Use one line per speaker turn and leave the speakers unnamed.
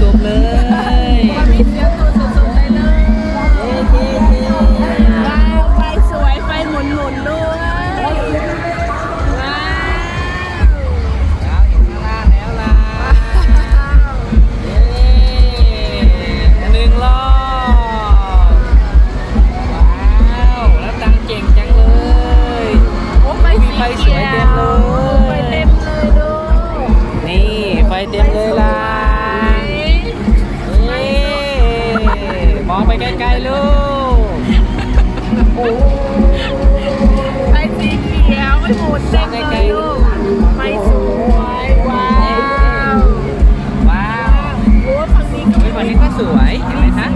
ตุบๆเลย
มีเสียงตัวสุดๆเลยเลย
เย้ย้เย้
ว้าวไฟสวยไฟหมุนๆด้วยว้าว
แล้วเห็นข้างล่างแล้วล่ะเย้หนึ่งรอบว้าวแล้วดังเจ็งจังเลย
โอ้ย
ไฟ
เสี
ย
ง
เต็มเล
ยไฟเต็มเลยดู
นี่ ไฟเต็มเลยล่ะ ไปใกล้ๆลูก
ไฟสีเขียวไฟหมุนเต็มเลยลูกไฟสวยว้าว
ว้าว
โอ้ฝั่งนี้ก็
เฮ้ยวันนี้ก็สวยเห็
นไหมคะ